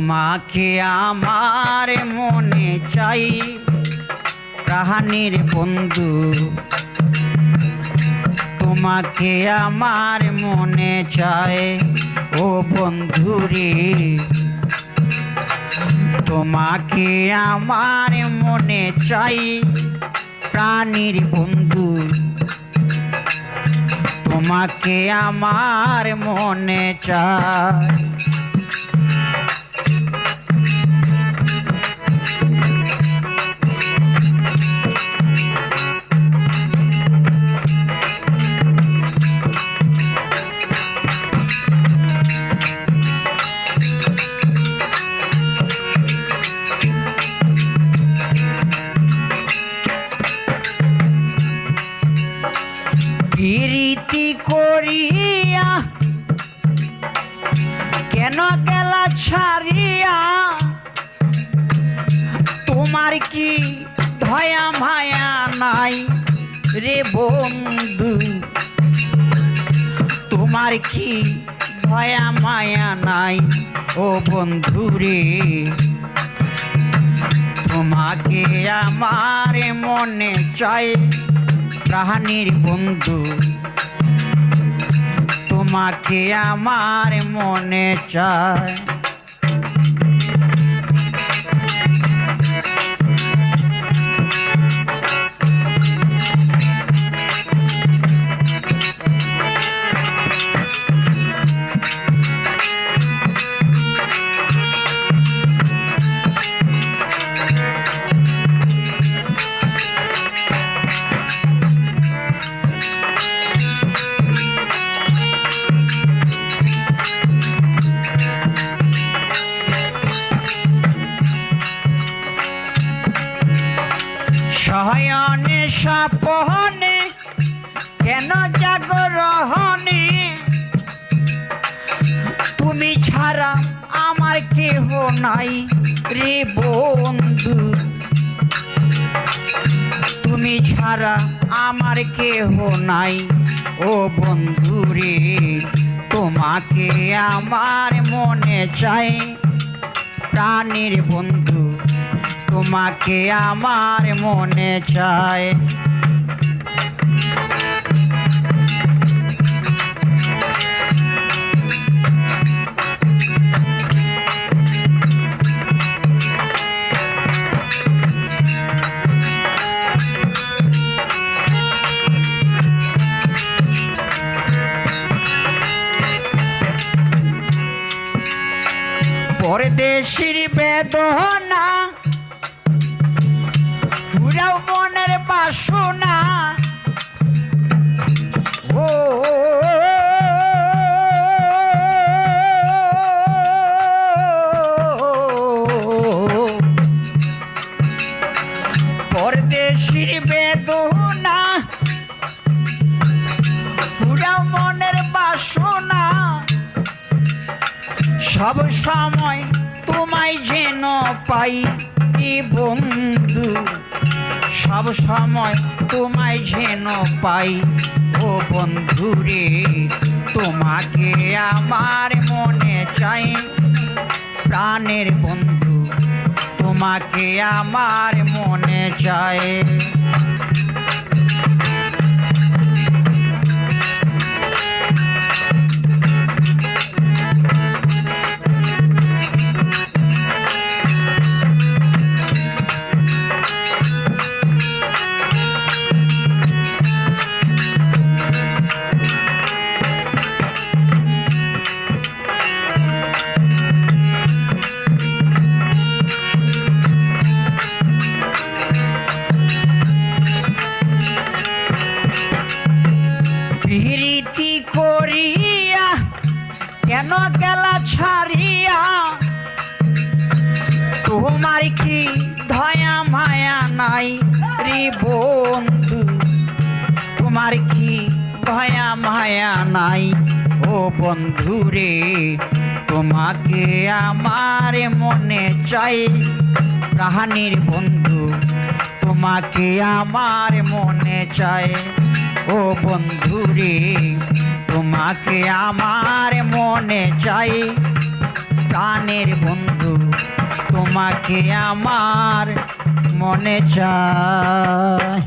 তোমাকে আমার মনে চাই, প্রাণীর বন্ধু। তোমাকে আমার মনে চায় ও বন্ধুরে তোমাকে আমার মনে চাই, প্রাণীর বন্ধু। তোমাকে আমার মনে চায় কেন গেলা ছাড়িয়া? তোমার কি ধয়া মায়া নাই রে বন্ধু? তোমার কি ধয়া মায়া নাই ও বন্ধু রে? তোমাকে আমার মনে চাই প্রাণীর বন্ধু। তোমাকে আমার মনে চায়। সাপহনে কেন জাগরহনে তুমি ছাড়া আমার কেহ নাই রে বন্ধু। তুমি ছাড়া আমার কেহ নাই ও বন্ধু রে। তোমাকে আমার মনে চাই প্রাণীর বন্ধু। তোমাকে আমার মনে চায় পরদেশির বেদনা পুরাও মনের বাসনা। ও মনের সব সময় তোমায় যেন পাই। বন্ধু, সব সময় তোমায় যেন পাই। ও বন্ধু রে, তোমাকে আমার মনে চাই। প্রাণের বন্ধু, তোমাকে আমার মনে চায় গেলা ছাড়িয়া, তোমার কি ধয়া মায়া নাই রে বন্ধু? তোমার কি ধয়া মায়া নাই ও বন্ধু রে? তোমাকে আমার মনে চাই প্রাণীর বন্ধু। তোমাকে আমার মনে চায় ও বন্ধু রে? তোমাকে আমার চাই প্রাণের বন্ধু তোমাকে আমার মনে চায়